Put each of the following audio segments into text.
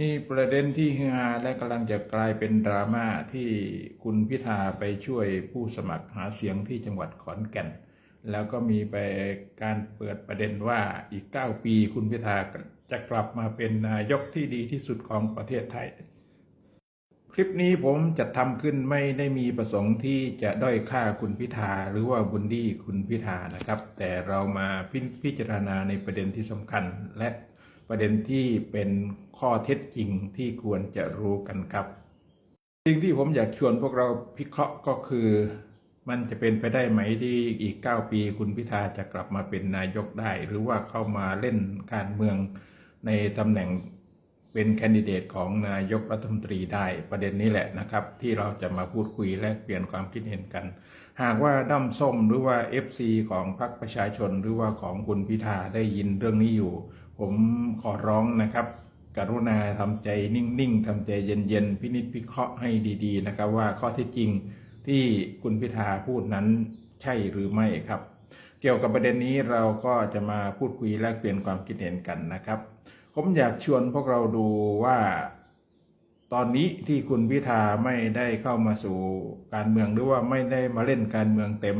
มีประเด็นที่ฮือฮาและกำลังจะกลายเป็นดราม่าที่คุณพิธาไปช่วยผู้สมัครหาเสียงที่จังหวัดขอนแก่น แล้วก็มีไปการเปิดประเด็นว่าอีก 9 ปีคุณพิธาจะกลับมาเป็นนายกที่ดีที่สุดของประเทศไทย คลิปนี้ผมจะทำขึ้นไม่ได้มีประสงค์ที่จะด้อยค่าคุณพิธาหรือว่าบุญดีคุณพิธานะครับ แต่เรามาพิพิจารณาในประเด็นที่สำคัญและประเด็นที่เป็น ข้อเท็จจริงที่ควรจะรู้กันครับสิ่งที่ผมอยากชวนพวกเราพิเคราะห์ก็คือ มันจะเป็นไปได้ไหมที่อีก 9 ปีคุณพิธาจะกลับมาเป็นนายกได้ หรือว่าเข้ามาเล่นการเมืองในตำแหน่งเป็นแคนดิเดตของนายกรัฐมนตรีได้ประเด็นนี้แหละนะครับ ที่เราจะมาพูดคุยและเปลี่ยนความคิดเห็นกัน หากว่าด้อมส้มหรือว่า FC ของพรรคประชาชนหรือว่าของคุณพิธาได้ยินเรื่องนี้อยู่ ผมขอร้องนะครับ กรุณาทำใจนิ่งๆทำใจเย็นๆ พินิจพิเคราะห์ให้ดี ๆ นะครับ ว่าข้อเท็จจริงที่คุณพิธาพูดนั้นใช่หรือไม่ครับ เกี่ยวกับประเด็นนี้เราก็จะมาพูดคุยแลกเปลี่ยนความคิดเห็นกันนะครับ ผมอยากชวนพวกเราดูว่าตอนนี้ที่คุณพิธาไม่ได้เข้ามาสู่การเมืองหรือว่าไม่ได้มาเล่นการเมืองเต็ม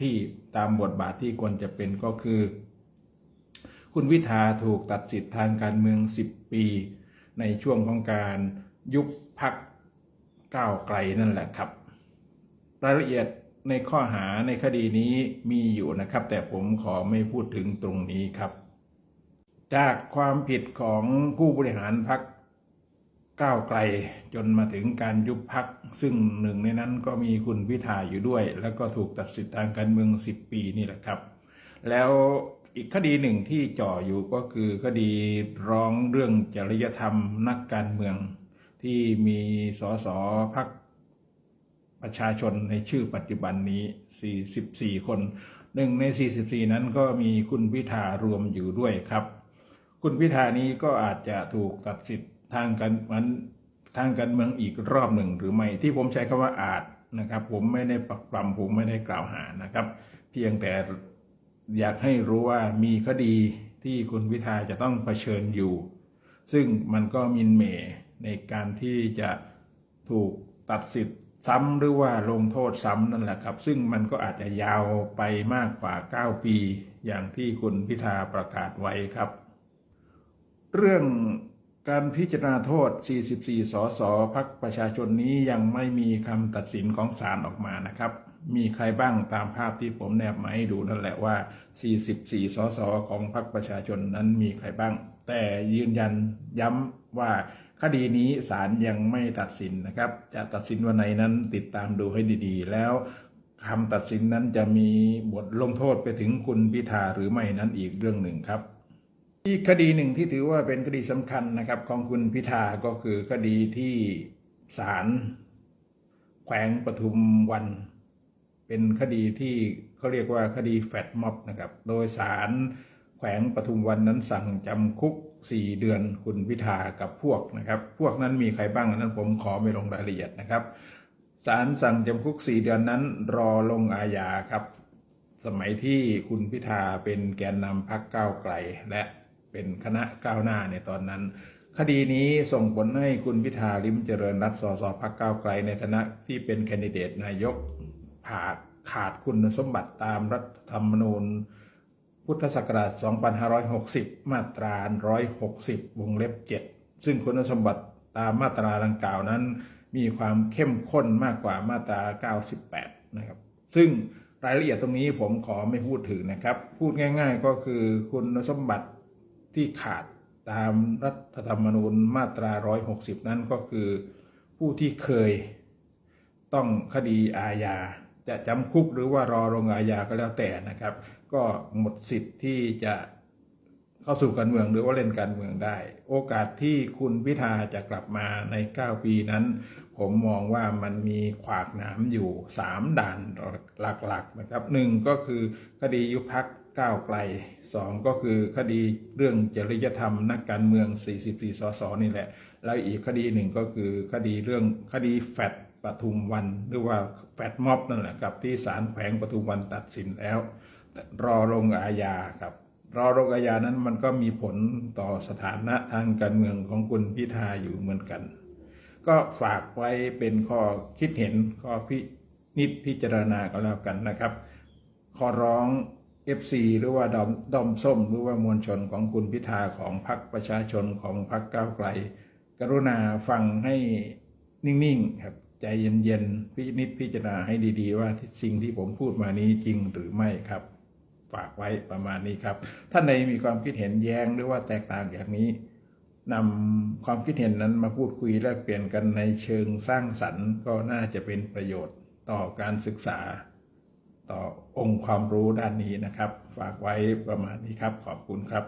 ที่ตามบทบาทที่ควรจะเป็นก็คือ คุณพิธาถูกตัดสิทธิ์ทางการเมือง 10 ปี ในช่วงของการยุบพักก้าวไกลนั่นแหละครับ รายละเอียดในข้อหาในคดีนี้มีอยู่นะครับ แต่ผมขอไม่พูดถึงตรงนี้ครับ จากความผิดของผู้บริหารพักก้าวไกลจนมาถึงการยุบพักซึ่งหนึ่งในนั้นก็มีคุณพิธาอยู่ด้วย แล้วก็ถูกตัดสิทธิ์ทางการเมือง 10 ปีนี่แหละครับ แล้ว อีกคดีหนึ่งที่จ่ออยู่ก็คือคดีร้องเรื่องจริยธรรมนักการเมือง ที่มีสสพักประชาชนในชื่อปัจจุบันนี้ 44 คนหนึ่งใน 44 นั้นก็มีคุณพิธารวมอยู่ด้วยครับ คุณพิธานี้ก็อาจจะถูกตัดสิทธิ์ทางการมันทางการเมืองอีกรอบหนึ่งหรือไม่ที่ผมใช้คำว่าอาจนะครับ ผมไม่ได้ปักปรำผมไม่ได้กล่าวหานะครับ เพียงแต่ อยากให้รู้ว่ามีคดีที่คุณพิธาจะต้องเผชิญอยู่ ซึ่งมันก็มินเมในการที่จะถูกตัดสิทธิ์ซ้ำหรือว่าลงโทษซ้ำนั่นแหละครับ ซึ่งมันก็อาจจะยาวไปมากกว่า 9 ปี อย่างที่คุณพิธาประกาศไว้ครับ เรื่อง การพิจารณาโทษ 44 สสพักประชาชนนี้ยังไม่มีคำตัดสินของศาลออกมานะครับ มีใครบ้างตามภาพที่ผมแนบมาให้ดูนั่นแหละว่า 44 สสของพรรคประชาชนนั้นมีใครบ้าง แต่ยืนยันย้ำว่าคดีนี้ศาลยังไม่ตัดสินนะครับ จะตัดสินวันไหนนั้นติดตามดูให้ดีๆ แล้วคำตัดสินนั้นจะมีบทลงโทษไปถึงคุณพิธาหรือไม่นั้นอีกเรื่องหนึ่งครับ อีกคดีหนึ่งที่ถือว่าเป็นคดีสำคัญนะครับของคุณพิธาก็คือคดีที่ศาลแขวงปทุมวัน เป็นคดีที่เขาเรียกว่าคดีแฟดม็อบนะครับ โดยศาลแขวงปทุมวันนั้นสั่งจำคุก 4 เดือนคุณพิธากับพวกนะครับ พวกนั้นมีใครบ้างนนั้นผมขอไม่ลงรายละเอียดนะครับศาลสั่งจำคุก 4 เดือนนั้นรอลงอาญาครับ สมัยที่คุณพิธาเป็นแกนนำพักก้าวไกลและ เป็นคณะก้าวหน้าในตอนนั้น คดีนี้ส่งผลให้คุณพิธาลิมเจริญรัตสสพักก้าวไกลในฐานะที่เป็นแคนดิเดตนายกขาดขาดคุณสมบัติตามรัฐธรรมนูญ พุทธศักราช 2560 มาตรา 160 วงเล็บ 7 ซึ่งคุณสมบัติตามมาตราดังกล่าวนั้น มีความเข้มข้นมากกว่ามาตรา 98 นะครับ ซึ่งรายละเอียดตรงนี้ผมขอไม่พูดถึงนะครับ พูดง่าย ๆ ก็คือคุณสมบัติ ที่ขาดตามรัฐธรรมนูญมาตรา 160 นั้นก็คือ ผู้ที่เคยต้องคดีอาญาจะจำคุกหรือว่ารอลงอาญาก็แล้วแต่นะครับ ก็หมดสิทธิ์ที่จะ เข้าสู่การเมืองหรือว่าเล่นการเมืองได้ โอกาสที่คุณพิธาจะกลับมาใน 9 ปีนั้น ผมมองว่ามันมีขวากหนามอยู่ 3 ด่านหลักๆนะครับหนึ่งก็คือคดียุบพักก้าวไกล 2 ก็คือคดีเรื่องจริยธรรมนักการเมือง 44 สสนี่แหละ แล้วอีกคดีหนึ่งก็คือคดีเรื่องคดีแฟดปทุมวันหรือว่าแฟดม็อบนั่นแหละครับที่ศาลแขวงปทุมวันตัดสินแล้ว รอลงอาญาครับ รอโรกยานั้นมันก็มีผลต่อสถานะทางการเมืองของคุณพิธาอยู่เหมือนกัน ก็ฝากไว้เป็นข้อคิดเห็นข้อพินิจพิจารณาก็แล้วกันนะครับ ขอร้อง FC หรือว่าดอมดอมส้ม หรือว่ามวลชนของคุณพิธาของพรรคประชาชนของพรรคก้าวไกล กรุณาฟังให้นิ่งๆครับใจเย็นๆพินิจพิจารณาให้ดีๆ ว่าสิ่งที่ผมพูดมานี้จริงหรือไม่ครับ ฝากไว้ประมาณนี้ครับ ท่านใดมีความคิดเห็นแย้งหรือว่าแตกต่างอย่างนี้นำความคิดเห็นนั้นมาพูดคุยแลกเปลี่ยนกันในเชิงสร้างสรรค์ ก็น่าจะเป็นประโยชน์ต่อการศึกษา ต่อองค์ความรู้ด้านนี้นะครับ ฝากไว้ประมาณนี้ครับ ขอบคุณครับ